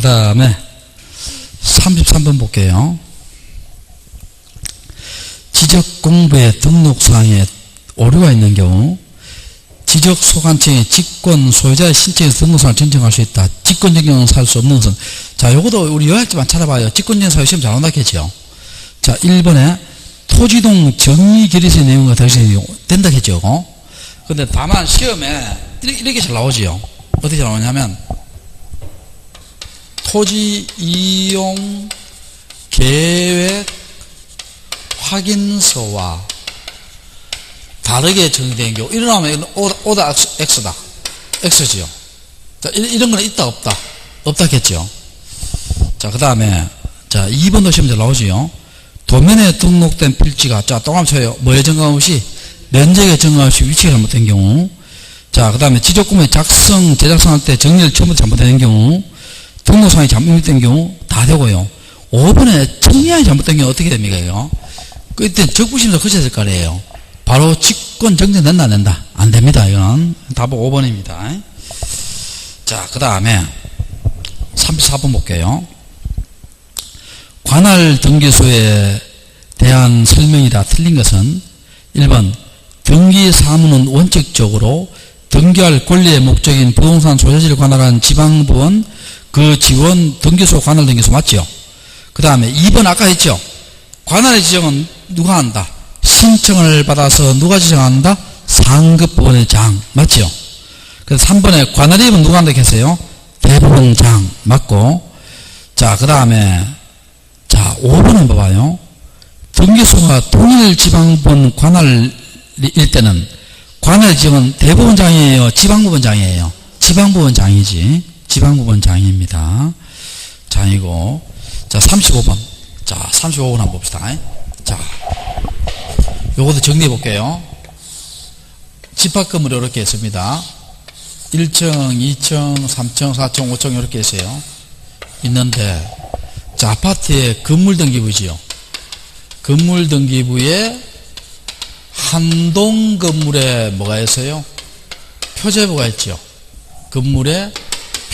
그 다음에 33번 볼게요. 지적 공부의 등록 사항에 오류가 있는 경우 지적 소관청의 직권 소유자의 신청에서 등록사항을 전정할 수 있다. 직권 전경은 살수 없는 것은 자, 요것도 우리 요약지만 찾아봐요. 직권 전경 사유 시험 잘 나왔겠죠. 자, 1번에 토지동 정의 결의서의 내용과 다시 된다겠죠. 어? 근데 다만 시험에 이렇게 잘 나오지요. 어떻게 잘 나오냐면 토지 이용 계획 확인서와 다르게 정의된 경우 이건 오다, 오다 X다. X지요. 자, 이- 이런 거는 있다 없다. 없다겠죠. 자, 그 다음에 자, 2번 도 시험에 나오지요. 도면에 등록된 필지가 자, 동그라미 쳐요. 뭐에 정감 없이 면적에 정감 없이 위치가 잘못된 경우 자, 그 다음에 지적구매 작성, 제작성할 때 정리를 처음부터 잘못된 경우 등록상이 잘못된 경우 다 되고요. 5번에 청량이 잘못된 경우 어떻게 됩니까, 이거? 그때 적부심사 거쳐야 될거 아니에요. 바로 직권 정정된다, 안 된다? 안 됩니다, 이건. 답은 5번입니다. 자, 그 다음에 34번 볼게요. 관할 등기소에 대한 설명이 다 틀린 것은 1번 등기 사무는 원칙적으로 등기할 권리의 목적인 부동산 소유지를 관할한 지방부원 그 지원 등기소 관할 등기소 맞죠? 그 다음에 2번 아까 했죠? 관할의 지정은 누가 한다? 신청을 받아서 누가 지정한다? 상급부원의 장 맞죠? 그래서 3번에 관할의 입은 누가 한다 했어요? 대부분 장 맞고 자그 다음에 자 5번은 봐봐요 등기소가 동일 지방분 관할일 때는 관할 지역은 대법원장이에요 지방법원장이에요 지방법원장이지 지방법원장입니다. 장이고. 자 35번. 자 35번 한번 봅시다. 자 요것도 정리해 볼게요. 집합금을 이렇게 했습니다. 1층, 2층, 3층, 4층, 5층 이렇게 있어요. 있는데 자 아파트의 건물 등기부지요. 건물 등기부에 한 동 건물에 뭐가 있어요? 표제부가 있죠. 건물에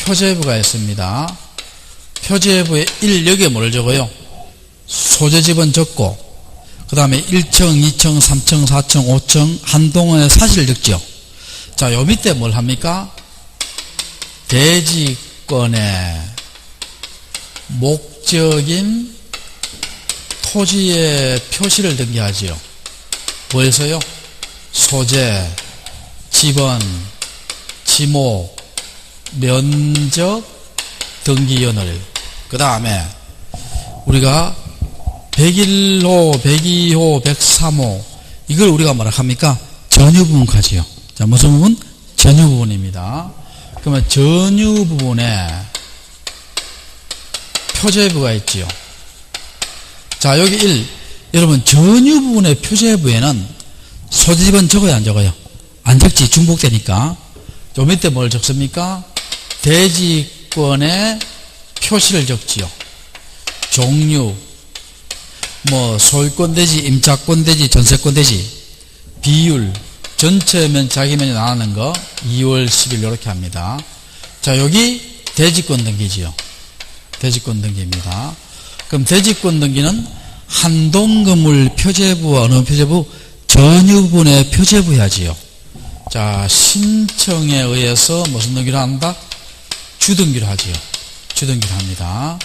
표제부가 있습니다. 표제부에 1 여기에 뭘 적어요? 소재집은 적고 그 다음에 1층, 2층, 3층, 4층, 5층 한동원의 사실을 적죠. 자, 요 밑에 뭘 합니까? 대지권의 목적인 토지의 표시를 등기하지요. 뭐에서요? 소재, 지번, 지목, 면적, 등기연을. 그 다음에 우리가 101호, 102호, 103호 이걸 우리가 뭐라 합니까? 전유 부분까지요. 자, 무슨 부분? 전유 부분입니다. 그러면 전유 부분에 표제부가 있지요. 자, 여기 1. 여러분, 전유 부분의 표제부에는 소재집은 적어요, 안 적어요? 안 적지, 중복되니까. 요 밑에 뭘 적습니까? 대지권의 표시를 적지요. 종류, 뭐, 소유권 대지, 임차권 대지, 전세권 대지, 비율, 전체 면 자기 면이 나가는 거, 2월 10일 이렇게 합니다. 자, 여기 대지권 등기지요. 대지권 등기입니다. 그럼 대지권 등기는 한동 건물 표제부와 어느 표제부? 전유분의 표제부야지요. 자, 신청에 의해서 무슨 등기를 한다? 주등기를 하지요. 주등기를 합니다.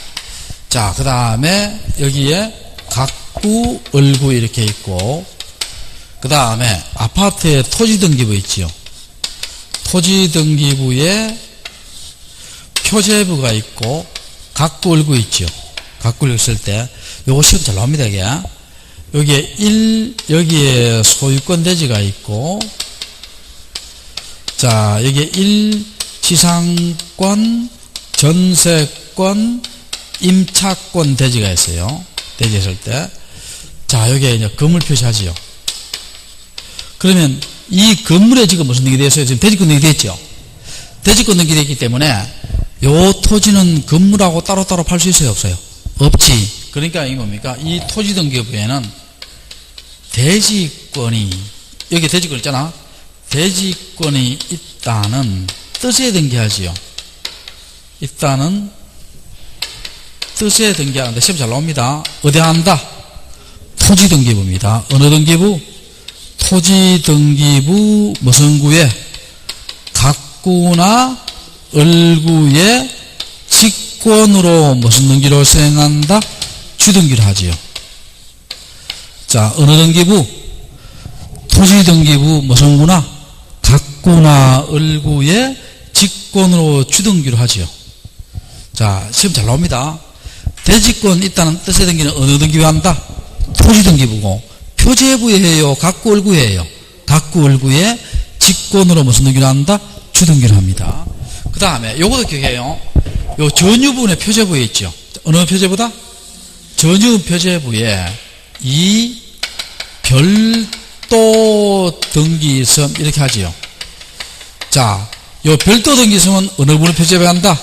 자, 그 다음에 여기에 각구, 얼구 이렇게 있고, 그 다음에 아파트에 토지등기부 있지요. 토지등기부에 표제부가 있고, 각구, 얼구 있죠. 각구를 쓸 때, 요거 시험 잘 나옵니다, 이게. 여기에 1, 여기에 소유권 대지가 있고, 자, 여기에 1, 지상권, 전세권, 임차권 대지가 있어요. 대지 있을 때. 자, 여기에 이제 건물 표시하지요. 그러면 이 건물에 지금 무슨 등기 되어 있어요? 지금 대지권 등기 되어 있죠? 대지권 등기 되어 있기 때문에 요 토지는 건물하고 따로따로 팔 수 있어요? 없어요? 없지. 그러니까 이 뭡니까? 이 토지 등기부에는 대지권이, 여기 대지권 있잖아? 대지권이 있다는 뜻에 등기하지요. 있다는 뜻에 등기하는데 시험 잘 나옵니다. 어디 한다? 토지 등기부입니다. 어느 등기부? 토지 등기부 무슨 구에? 각구나 을구의 직권으로 무슨 등기를 수행한다? 주등기를 하지요. 자, 어느 등기부? 토지 등기부 무슨 구나? 각구나 을구의 직권으로 주등기를 하지요. 자, 시험 잘 나옵니다. 대지권 있다는 뜻의 등기는 어느 등기부 한다? 토지 등기부고 표제부에 해요. 각구 을구에 해요. 각구 을구에 직권으로 무슨 등기를 한다? 주등기를 합니다. 그 다음에 요것도 기억해요. 요 전유분의 표제부에 있죠. 어느 표제부다? 전유 표제부에 이 별도 등기섬 이렇게 하지요. 자, 요 별도 등기섬은 어느 분의 표제부에 한다?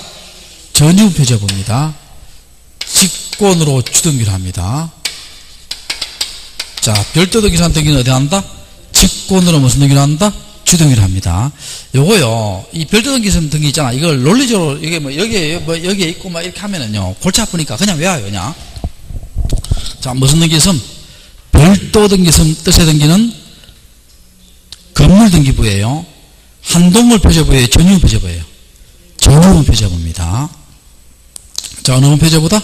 전유 표제부입니다. 직권으로 주등기를 합니다. 자, 별도 등기선 등기는 어디 한다? 직권으로 무슨 등기를 한다? 주등기를 합니다. 요거요, 이 별도 등기선 등기 있잖아. 이걸 논리적으로, 이게 뭐, 여기에, 뭐, 여기에 있고 막 이렇게 하면은요, 골치 아프니까 그냥 외워요, 그냥. 자, 무슨 등기선? 별도 등기선 뜻의 등기는 건물 등기부예요. 한동물 표제부예요. 전유 표제부예요. 전유분 표제부입니다. 자, 어느 분 표제보다?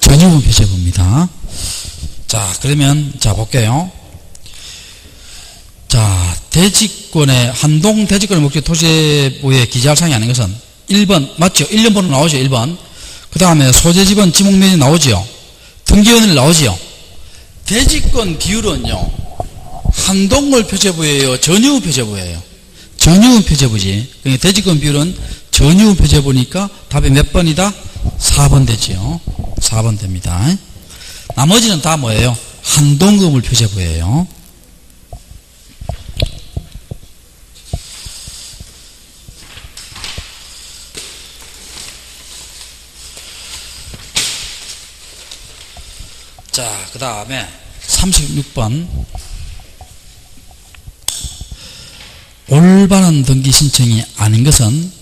전유분 표제부입니다. 자, 그러면, 자, 볼게요. 자, 대지권의, 한동 대지권의 목적 토지부의 기재할 사항이 아닌 것은 1번, 맞죠? 1년 번호 나오죠, 1번. 그 다음에 소재지번 지목면이 나오지요. 등기원일 나오지요. 대지권 비율은요, 한동물 표제부예요, 전유 표제부예요. 전유 표제부지. 대지권 비율은 전유 표제부니까 답이 몇 번이다? 4번 되지요. 4번 됩니다. 나머지는 다 뭐예요? 한동금을 표제부예요. 자, 그 다음에 36번. 올바른 등기 신청이 아닌 것은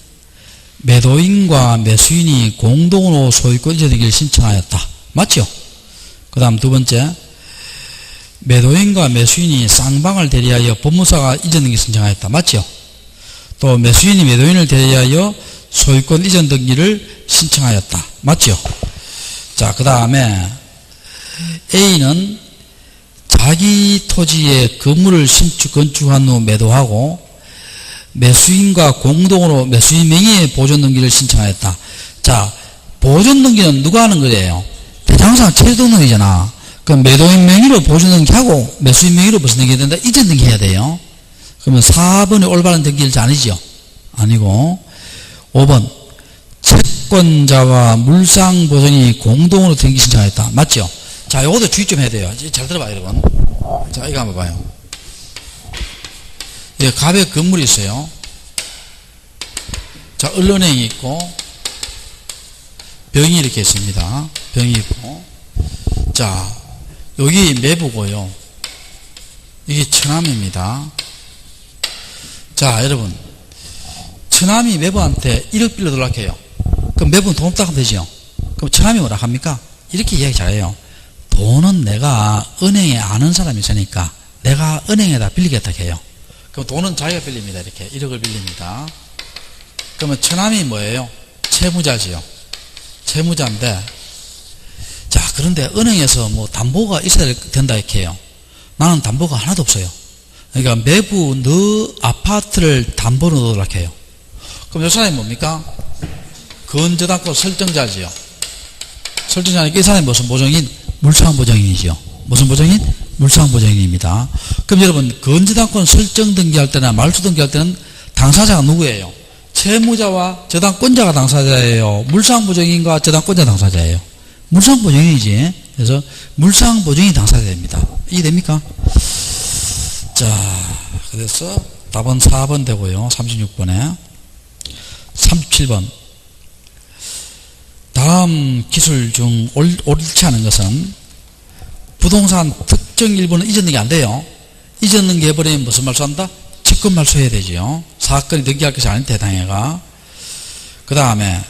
매도인과 매수인이 공동으로 소유권 이전 등기를 신청하였다. 맞죠? 그 다음 두 번째. 매도인과 매수인이 쌍방을 대리하여 법무사가 이전 등기 신청하였다. 맞죠? 또 매수인이 매도인을 대리하여 소유권 이전 등기를 신청하였다. 맞죠? 자, 그 다음에 A는 자기 토지에 건물을 신축, 건축한 후 매도하고 매수인과 공동으로 매수인 명의의 보존 등기를 신청하였다. 자, 보존 등기는 누가 하는 거예요? 대장사 최종 등기잖아. 그럼 매도인 명의로 보존 등기하고 매수인 명의로 무슨 등기 해야 된다? 이전 등기 해야 돼요. 그러면 4번이 올바른 등기일지 아니죠? 아니고 5번 채권자와 물상 보존이 공동으로 등기 신청하였다. 맞죠? 자, 요것도 주의 좀 해야 돼요. 잘 들어봐요, 여러분. 자, 이거 한번 봐요. 예, 갑에 건물이 있어요. 자, 언론행이 있고, 병이 이렇게 있습니다. 병이 있고. 자, 여기 매부고요. 이게 처남입니다. 자, 여러분. 처남이 매부한테 1억 빌려 달라해요 그럼 매부는 돈 없다고 되죠. 그럼 처남이 뭐라 합니까? 이렇게 이야기 잘해요. 돈은 내가 은행에 아는 사람이 있으니까 내가 은행에다 빌리겠다 해요. 그럼 돈은 자기가 빌립니다. 이렇게 1억을 빌립니다. 그러면 처남이 뭐예요? 채무자지요. 채무자인데 자 그런데 은행에서 뭐 담보가 있어야 된다 이렇게 해요. 나는 담보가 하나도 없어요. 그러니까 매부 너 아파트를 담보로 넣으라 해요. 그럼 이 사람이 뭡니까? 건저당권 설정자지요. 설정자니까 이 사람이 무슨 보정인? 물상 보정인이죠. 무슨 보정인? 물상 보정인입니다. 그럼 여러분 건저당권 설정 등기할 때나 말소 등기할 때는 당사자가 누구예요? 채무자와 저당권자가 당사자예요. 물상 보정인과 저당권자 당사자예요. 물상 보정인이지. 그래서 물상 보정이 당사자입니다. 이해됩니까? 자, 그래서 답은 4번 되고요. 36번에 37번 다음 기술 중 옳, 옳지 않은 것은 부동산 특 정 일부는 이전등기 안 돼요. 이전등기 해버리면 무슨 말소 한다? 채권 말소해야 되지요. 사건이 등기할 것이 아닌 대당해가. 그 다음에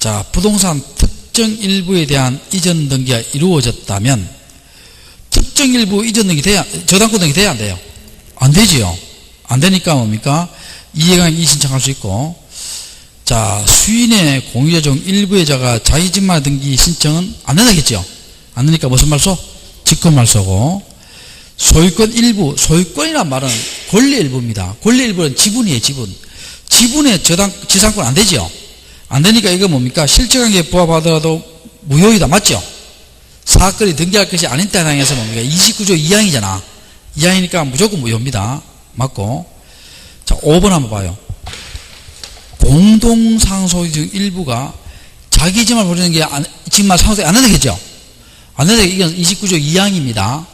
자 부동산 특정 특정 일부에 대한 이전 등기가 이루어졌다면 특정 일부 이전 등기 돼야 저당권 등기 돼야 안 돼요? 안 되지요. 안 되니까 뭡니까? 이해관계 이신청할 수 있고 자 수인의 공유자 중 일부의 자가 자기 집만 등기 신청은 안 된다겠죠? 안 되니까 무슨 말소? 직권 말소고 소유권 일부 소유권이란 말은 권리 일부입니다. 권리 일부는 지분이에요 지분. 지분의 저당 지상권 안 되죠? 안 되니까 이거 뭡니까? 실체관계에 부합하더라도 무효이다 맞죠? 사건이 등기할 것이 아닌 때 해당해서 뭡니까? 29조 2항이잖아. 2항이니까 무조건 무효입니다. 맞고. 자, 5번 한번 봐요. 공동상속인 중 일부가 자기 집을 보내는 게 안, 집만 상속이 안 되겠죠? 안 되니까 이건 29조 2항입니다.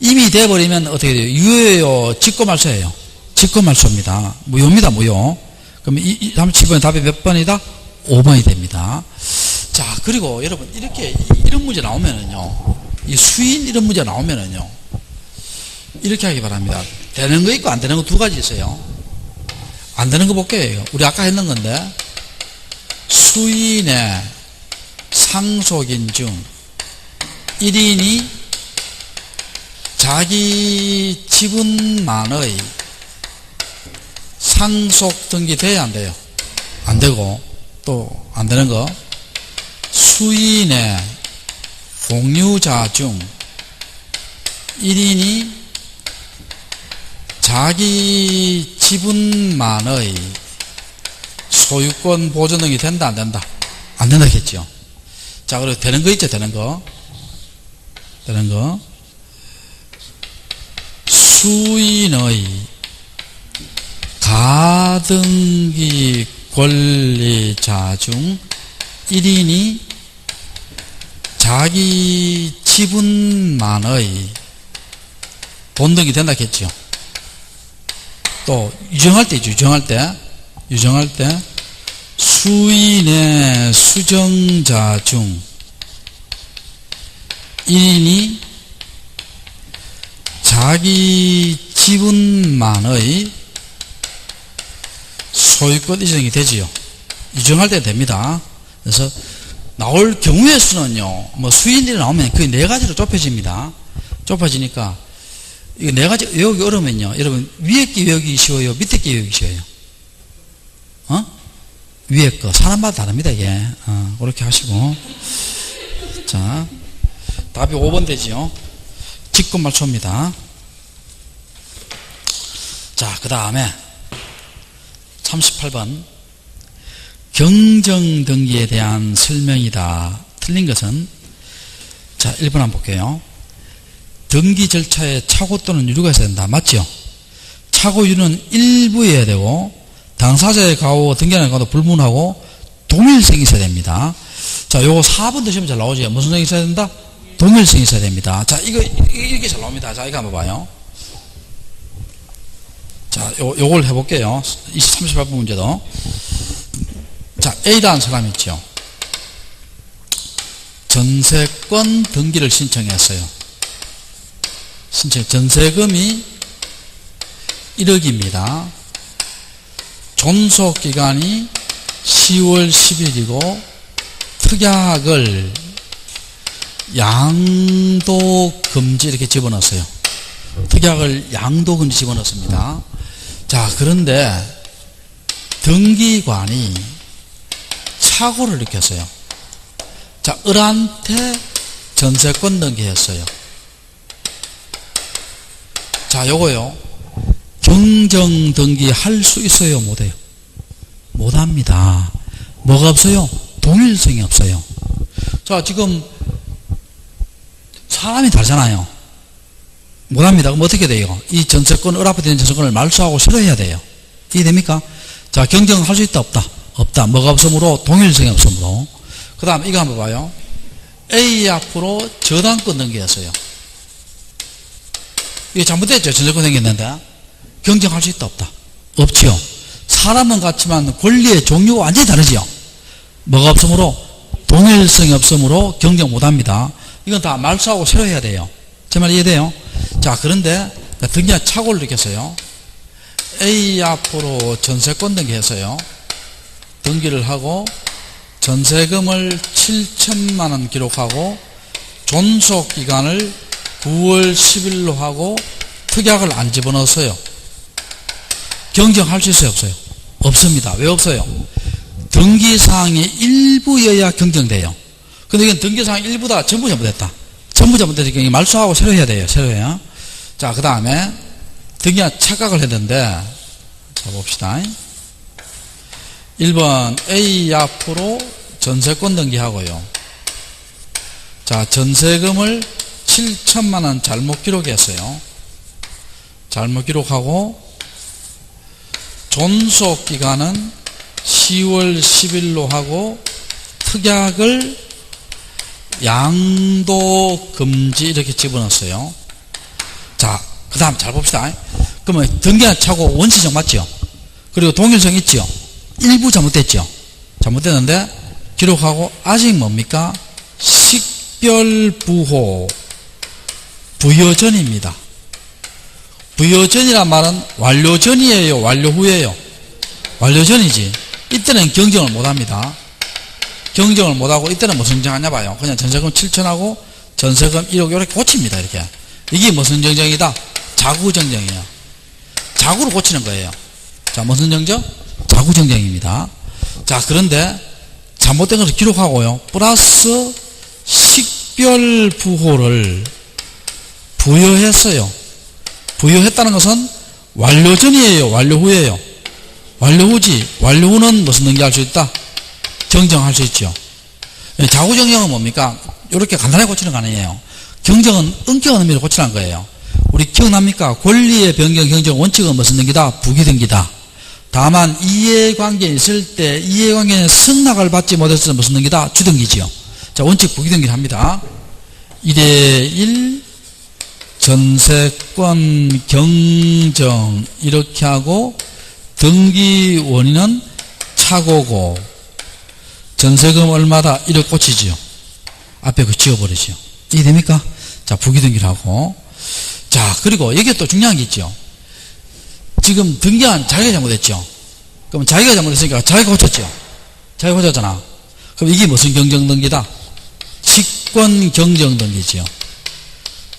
이미 돼버리면 어떻게 돼요? 유효예요? 직권말소예요? 직권말소입니다. 무효입니다. 무효. 그럼 이, 이 37번의 답이 몇 번이다? 5번이 됩니다. 자, 그리고 여러분, 이렇게, 이- 이런 문제 나오면은요, 이 수인 이런 문제 나오면은요, 이렇게 하기 바랍니다. 되는 거 있고 안 되는 거 두 가지 있어요. 안 되는 거 볼게요. 우리 아까 했는 건데, 수인의 상속인 중 1인이 자기 지분만의 상속 등기 돼야 안 돼요? 안 되고, 또 안 되는 거. 수인의 공유자 중 1인이 자기 지분만의 소유권 보존 등이 된다 안 된다? 안 된다겠죠. 자 그리고 되는 거 있죠 되는 거 되는 거 수인의 가등기 권리자 중 1인이 자기 지분만의 본등이 된다겠죠. 또 유정할 때. 유정할 때 유정할 때 수인의 수정자 중 1인이 자기 지분만의 소유권 이전이 되지요. 유정할 때 됩니다. 그래서 나올 경우의 수는요, 뭐 수인들이 나오면 거의 네 가지로 좁혀집니다. 좁혀지니까 이거 네 가지 외우기 어려우면요, 여러분 위에 게 외우기 쉬워요, 밑에 게 외우기 쉬워요. 어? 위에 거 사람마다 다릅니다 이게. 어, 그렇게 하시고 자 답이 5번 되지요. 직권말소입니다. 자, 그 다음에 38번 경정 등기에 대한 설명이다. 틀린 것은 자 1번 한번 볼게요. 등기 절차에 착오 또는 유류가 있어야 된다. 맞죠? 착오 유류는 일부여야 되고 당사자의 가오 등기하는 가오도 불문하고 동일성이 있어야 됩니다. 자, 요거 4번 드시면 잘 나오죠. 무슨 성이 있어야 된다? 동일성이 있어야 됩니다. 자, 이거 이렇게 잘 나옵니다. 자, 이거 한번 봐요. 자, 요, 요걸 해볼게요. 38번 문제도. 자, A라는 사람이 있죠. 전세권 등기를 신청했어요. 신청, 전세금이 1억입니다. 존속기간이 10월 10일이고, 특약을 양도 금지 이렇게 집어넣었어요. 특약을 양도 금지 집어넣습니다. 자, 그런데 등기관이 착오를 느꼈어요. 자, 을한테 전세권 등기했어요. 자, 요거요. 경정 등기 할 수 있어요, 못해요? 못합니다. 뭐가 없어요? 동일성이 없어요. 자, 지금 사람이 다르잖아요. 못합니다. 그럼 어떻게 돼요? 이 전세권, 을 앞에 되는 전세권을 말소하고 실어야 돼요. 이해됩니까? 자, 경쟁할 수 있다, 없다? 없다. 뭐가 없으므로? 동일성이 없으므로. 그 다음, 이거 한번 봐요. A 앞으로 저당권 등기했어요. 이게 잘못됐죠? 전세권 생겼는데. 경쟁할 수 있다, 없다? 없지요. 사람은 같지만 권리의 종류가 완전히 다르지요. 뭐가 없으므로? 동일성이 없으므로 경쟁 못 합니다. 이건 다 말소하고 새로 해야 돼요. 제 말 이해돼요? 자, 그런데 등기가 착오를 느꼈어요. A 앞으로 전세권 등기했어요. 등기를 하고 전세금을 7천만 원 기록하고 존속 기간을 9월 10일로 하고 특약을 안 집어넣었어요. 경정할 수 있어요, 없어요? 없습니다. 왜 없어요? 등기사항이 일부여야 경정돼요. 근데 이건 등기사항 일부 다 전부 잘못됐다. 전부 잘못됐으니까 이게 말소하고 새로 해야 돼요. 새로 해요. 자, 그 다음에 등기가 착각을 했는데 자 봅시다. 1번 A 앞으로 전세권 등기하고요. 자, 전세금을 7천만 원 잘못 기록했어요. 잘못 기록하고 존속 기간은 10월 10일로 하고 특약을 양도 금지 이렇게 집어넣었어요. 자, 그 다음 잘 봅시다. 그러면 등기한 차고 원시적 맞죠? 그리고 동일성 있죠? 일부 잘못됐죠? 잘못됐는데 기록하고 아직 뭡니까? 식별부호 부여전입니다. 부여전이란 말은 완료 전이에요? 완료 후에요? 완료 전이지. 이때는 경정을 못합니다. 경정을 못하고 이때는 무슨 정하냐 봐요. 그냥 전세금 7천하고 전세금 1억 이렇게 고칩니다. 이렇게. 이게 무슨 정정이다? 자구정정이에요. 자구로 고치는 거예요. 자, 무슨 정정? 자구정정입니다. 자, 그런데 잘못된 것을 기록하고요. 플러스 식별 부호를 부여했어요. 부여했다는 것은 완료 전이에요. 완료 후에요. 완료 후지. 완료 후는 무슨 등기할 수 있다? 정정할 수 있죠. 예, 자구정정은 뭡니까? 이렇게 간단하게 고치는 거 아니에요. 경정은 은격한 의미로 고치는 거예요. 우리 기억납니까? 권리의 변경 경정 원칙은 무슨 등기다? 부기 등기다. 다만 이해관계 있을 때 이해관계는 승낙을 받지 못했을 때 무슨 등기다? 주등기지요. 자 원칙 부기 등기를 합니다. 1대1 전세권 경정 이렇게 하고 등기 원인은 차고고 전세금 얼마다 이렇게 꽂히지요. 앞에 그 지워버리지요. 이해됩니까? 자 부기등기를 하고 자 그리고 여기에 또 중요한 게 있죠. 지금 등기한 자기가 잘못했죠. 그럼 자기가 잘못했으니까 자기가 고쳤죠. 자기가 고쳤잖아. 그럼 이게 무슨 경정등기다? 직권 경정등기지요.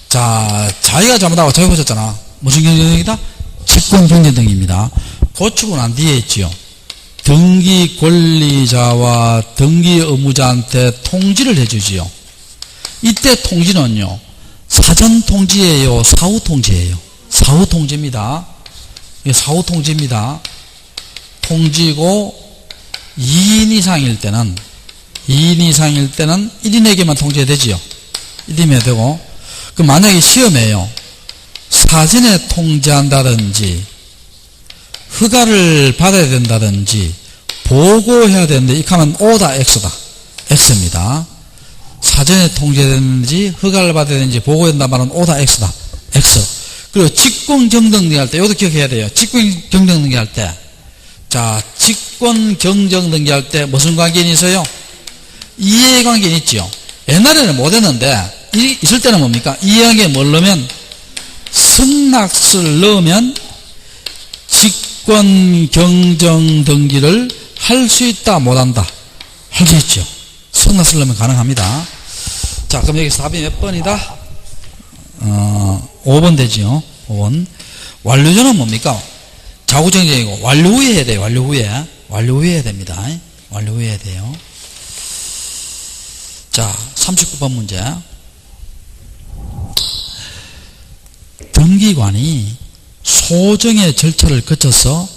자, 자기가 잘못하고 자기가 고쳤잖아. 무슨 경정등기다? 직권 경정등기입니다. 고치고 난 뒤에 있지요. 등기 권리자와 등기 의무자한테 통지를 해주지요. 이때 통지는요. 사전 통지예요. 사후 통지예요. 사후 통지입니다. 사후 통지입니다. 통지고 2인 이상일 때는 2인 이상일 때는 1인에게만 통지해야 되지요. 1인이면 되고 그 만약에 시험에요. 사전에 통지한다든지 허가를 받아야 된다든지 보고해야 되는데 하면 O다 X다. X입니다. 사전에 통지되는지 허가를 받아야 되는지 보고해야 된다 말은 O다 X다. X. 그리고 직권 경정등기 할 때, 이것도 기억해야 돼요. 직권 경정등기 할 때. 자, 직권 경정등기 할 때 무슨 관계는 있어요? 이해관계는 있죠. 옛날에는 못했는데, 있을 때는 뭡니까? 이해관계 뭘 넣으면, 승낙을 넣으면, 직권경정 등기를 할 수 있다, 못한다? 할 수 있죠. 넣으면 가능합니다. 자, 그럼 여기 답이 몇 번이다? 어, 5번 되지요. 5번. 완료전은 뭡니까? 자구정정이고 완료 후에 해야 돼요. 완료 후에. 완료 후에 해야 됩니다. 완료 후에 해야 돼요. 자, 39번 문제. 등기관이 소정의 절차를 거쳐서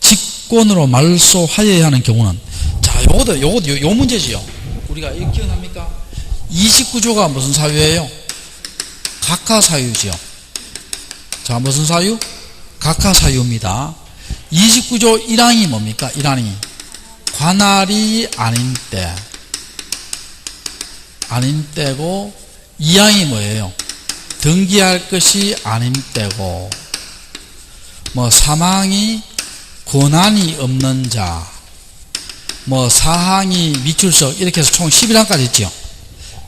직권으로 말소하여야 하는 경우는 자, 요것도 요것도 요, 요 문제지요. 우리가 기억납니까? 29조가 무슨 사유예요? 각하 사유지요. 자, 무슨 사유? 각하 사유입니다. 29조 1항이 뭡니까? 1항이 관할이 아닌 때 아닌 때고 2항이 뭐예요? 등기할 것이 아닌 때고 뭐 3항이 권한이 없는 자, 뭐 4항이 미출석 이렇게 해서 총 11항까지 있죠.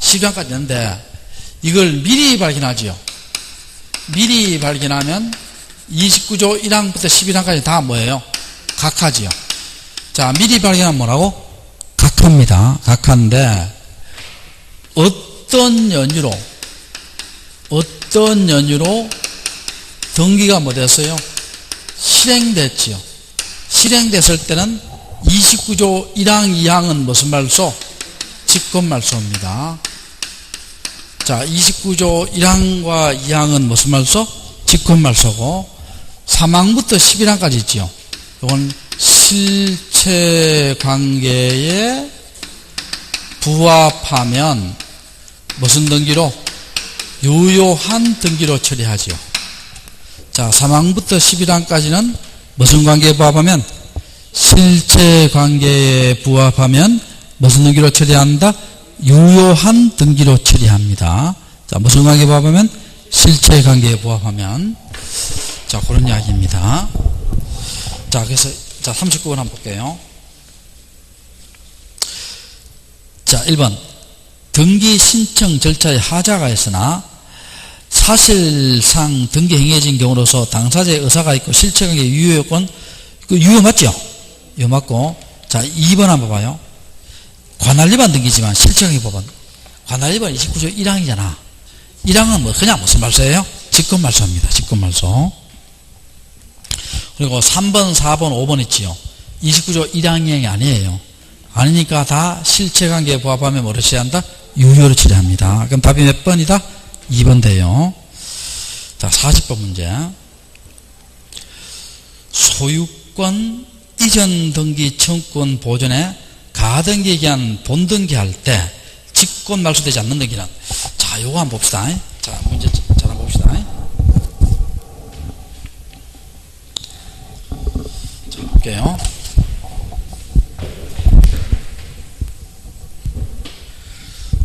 11항까지 있는데 이걸 미리 발견하지요. 미리 발견하면 29조 1항부터 11항까지 다 뭐예요? 각하지요. 자, 미리 발견하면 뭐라고? 각하입니다. 각하인데 어떤 연유로 어떤 연유로 등기가 뭐 됐어요? 실행됐지요. 실행됐을 때는 29조 1항 2항은 무슨 말소? 직권 말소입니다. 자, 29조 1항과 2항은 무슨 말소? 직권 말소고 3항부터 11항까지 있지요. 이건 실체 관계에 부합하면 무슨 등기로? 유효한 등기로 처리하지요. 자, 3항부터 11항까지는 무슨 관계에 부합하면? 실체 관계에 부합하면 무슨 등기로 처리한다? 유효한 등기로 처리합니다. 자, 무슨 관계에 부합하면? 실체 관계에 부합하면. 자, 그런 이야기입니다. 자, 그래서, 자, 39번 한번 볼게요. 자, 1번. 등기 신청 절차에 하자가 있으나 사실상 등기 행해진 경우로서 당사자의 의사가 있고 실체관계 유효 요건 그 유효 맞죠? 유효 맞고 자 2번 한번 봐요. 관할 위반 등기지만 실체관계 법은 관할 위반 29조 1항이잖아. 1항은 뭐 그냥 무슨 말소예요? 직권 말소입니다. 직권 말소. 그리고 3번, 4번, 5번 있지요. 29조 1항이 아니에요. 아니니까 다 실체관계에 부합하면 뭐를 처리한다? 유효를 처리합니다. 그럼 답이 몇 번이다? 2번 돼요. 자, 40번 문제. 소유권 이전 등기 청구권 보존에 가등기 기한 본등기 할 때 직권 말소되지 않는 등기는 자, 요거 한번 봅시다. 자, 문제 잘 한번 봅시다. 자, 볼게요.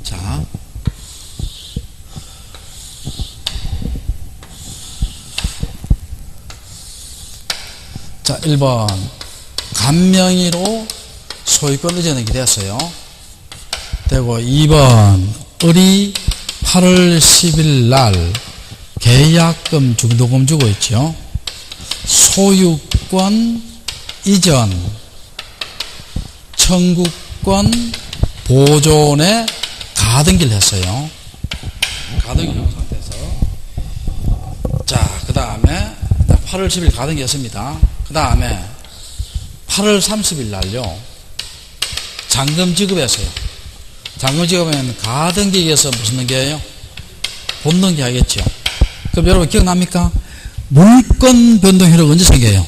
자. 자, 1번. 간명의로 소유권 의전이 되었어요. 되고, 2번. 을이 8월 10일 날 계약금 중도금 주고 있죠. 소유권 이전 청구권 보존에 가등기를 했어요. 가등기를 한 상태에서. 자, 그 다음에 8월 10일 가등기였습니다. 그 다음에 8월 30일 날요. 잔금 지급했어요. 잔금 지급하면 가등기에서 무슨 등기예요? 본등기 하겠죠. 그럼 여러분 기억납니까? 물건 변동 효력 언제 생겨요?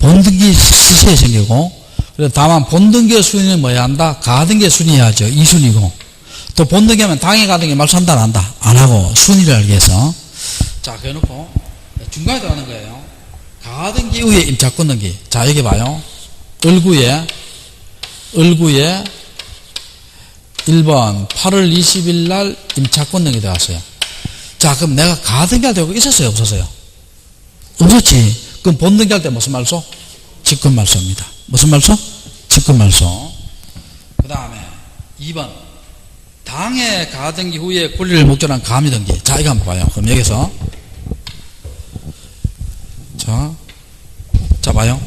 본등기 시세에 생기고 다만 본등기의 순위는 뭐야 한다? 가등기의 순위해야죠. 2순위고 또 본등기 하면 당해 가등기 말소한다 안 한다? 안 하고 순위를 알기 위해서 자 그래놓고 중간에 들어가는 거예요. 가등기 이후에 임차권 등기 자 여기 봐요. 을구에 을구에 1번 8월 20일 날 임차권 등기 들어갔어요. 자 그럼 내가 가등기 할 때 있었어요? 없었어요? 없었지. 그럼 본등기 할 때 무슨 말소? 직권 말소입니다. 무슨 말소? 직권 말소. 그 다음에 2번. 당해 가등기 후에 권리를 목전한 가미등기. 자, 이거 한번 봐요. 그럼 여기서. 자, 자, 봐요.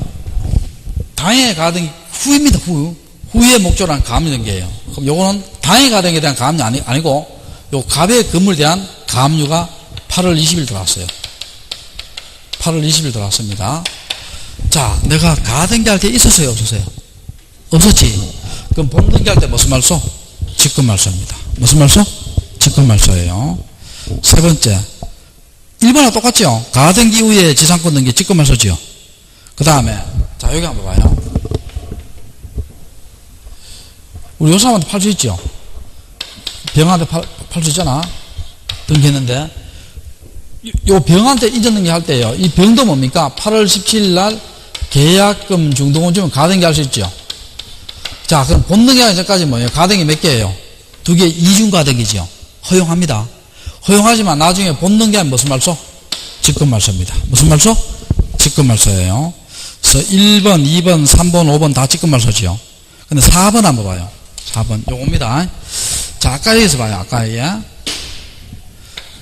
당해 가등기 후입니다, 후. 후에 목전한 가미등기예요. 그럼 요거는 당해 가등기에 대한 가압류 아니, 아니고, 요 갑의 건물에 대한 가압류가 8월 20일 들어왔어요. 8월 20일 들어왔습니다. 자, 내가 가등기 할때 있었어요? 없었어요? 없었지. 그럼 본등기 할 때 무슨 말소? 직권 말소입니다. 무슨 말소? 직권 말소예요. 세 번째. 1번하고 똑같죠? 가등기 후에 지상권 등기 직권 말소지요. 그 다음에, 자, 여기 한번 봐요. 우리 요 사람한테 팔 수 있죠? 병한테 팔, 팔수 있잖아? 등기했는데, 요 병한테 이전 등기 할 때요. 이 병도 뭡니까? 8월 17일 날 계약금 중도금 주면 가등기 할 수 있죠. 자, 그럼 본등기 하기 전까지 뭐예요? 가등기 몇 개예요? 두 개 이중 가등기지요. 허용합니다. 허용하지만 나중에 본등기 하면 무슨 말소? 직권 말소입니다. 무슨 말소? 직권 말소예요. 그래서 1번, 2번, 3번, 5번 다 직권 말소지요. 근데 4번 한번 봐요. 4번. 요겁니다. 자, 아까 여기서 봐요. 아까 예.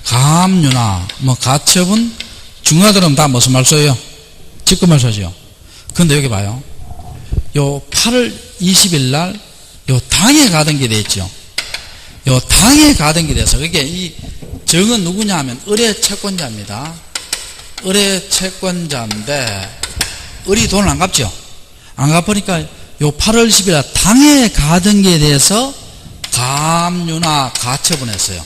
가압류나 뭐 가처분 중화들은 다 무슨 말소예요? 직권 말소죠. 근데 여기 봐요. 요 8월 20일 날 요 당에 가등기 돼 있죠. 요 당에 가등기 돼서 그게 이 정은 누구냐 하면 의뢰 채권자입니다. 의뢰 채권자인데 을이 돈을 안 갚죠. 안 갚으니까 요 8월 10일 당에 가등기에 대해서 가압류나 가처분 했어요.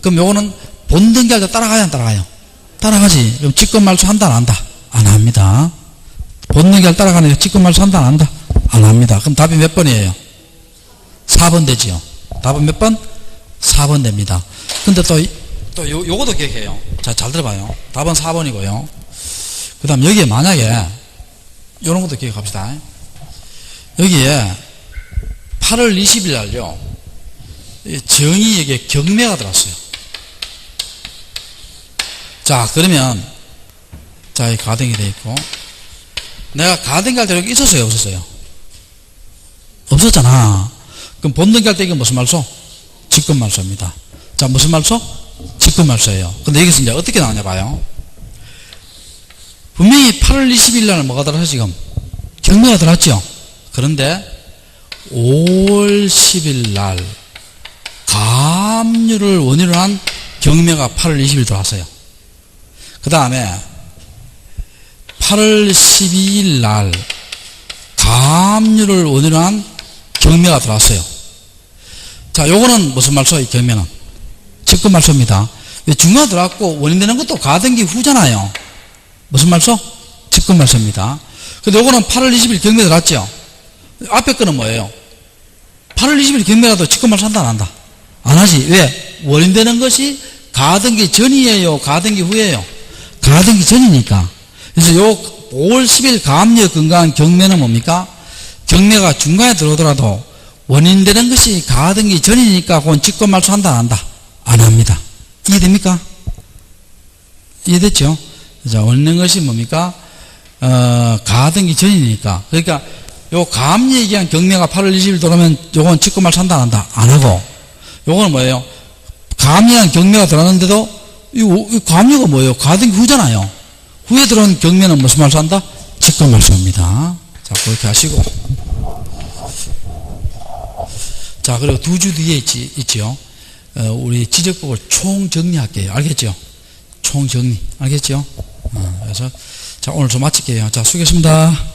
그럼 요거는 본등기할 때 따라가야 안 따라가요? 따라가지. 그럼 직권 말소 한다 안 한다? 안 합니다. 본등기할 따라가는 직권 말소 한다 안 한다? 안 합니다. 그럼 답이 몇 번이에요? 4번 되지요. 답은 몇 번? 4번 됩니다. 근데 또, 이- 또 요, 요것도 기억해요. 자, 잘 들어봐요. 답은 4번이고요. 그 다음 여기에 만약에 요런 것도 기억합시다. 여기에 8월 20일 날요. 이 정의에게 경매가 들어왔어요. 자, 그러면 자, 이 가등이 돼 있고 내가 할때 여기 있었어요, 없었어요? 없었잖아. 그럼 본등기 할때 이게 무슨 말소? 직권 말소입니다. 자, 무슨 말소? 직권 말소예요. 근데 여기서 이제 어떻게 나오냐 봐요. 분명히 8월 20일 날 뭐가 들어서 지금 경매가 들어왔죠. 그런데 5월 10일 날 가압류를 원인으로 한 경매가 8월 20일 들어왔어요. 그 다음에 8월 12일 날 가압류를 원인으로 한 경매가 들어왔어요. 자, 요거는 무슨 말소? 이 경매는 직권 말소입니다. 왜 중간에 들어왔고 원인되는 것도 가등기 후잖아요. 무슨 말소? 직권 말소입니다. 근데 요거는 8월 20일 경매 들어왔죠. 앞에 거는 뭐예요? 8월 20일 경매라도 직권 말소 한다 안 한다? 안 하지. 왜? 원인되는 것이 가등기 전이에요? 가등기 후에요? 가등기 전이니까. 그래서 요 5월 10일 가압류 건강한 경매는 뭡니까? 경매가 중간에 들어오더라도 원인되는 것이 가등기 전이니까 그건 직권 말소 한다 안 한다? 안 합니다. 이해됩니까? 이해됐죠? 자, 원인된 것이 뭡니까? 어, 가등기 전이니까. 그러니까 요 가압류 얘기한 경매가 8월 20일 들어오면 요건 직권 말소 한다 안 한다? 안 하고 요거는 뭐예요? 가압류한 경매가 들어왔는데도 이, 오- 이 가압류가 뭐예요? 가등기 후잖아요. 후에 들어온 경매는 무슨 말소 한다? 직권 말소입니다. 자, 그렇게 하시고. 자, 그리고 두 주 뒤에 있지, 있지요. 어, 우리 지적법을 총정리할게요. 알겠죠? 총정리. 알겠죠? 어, 그래서, 자, 오늘 좀 마칠게요. 자, 수고했습니다.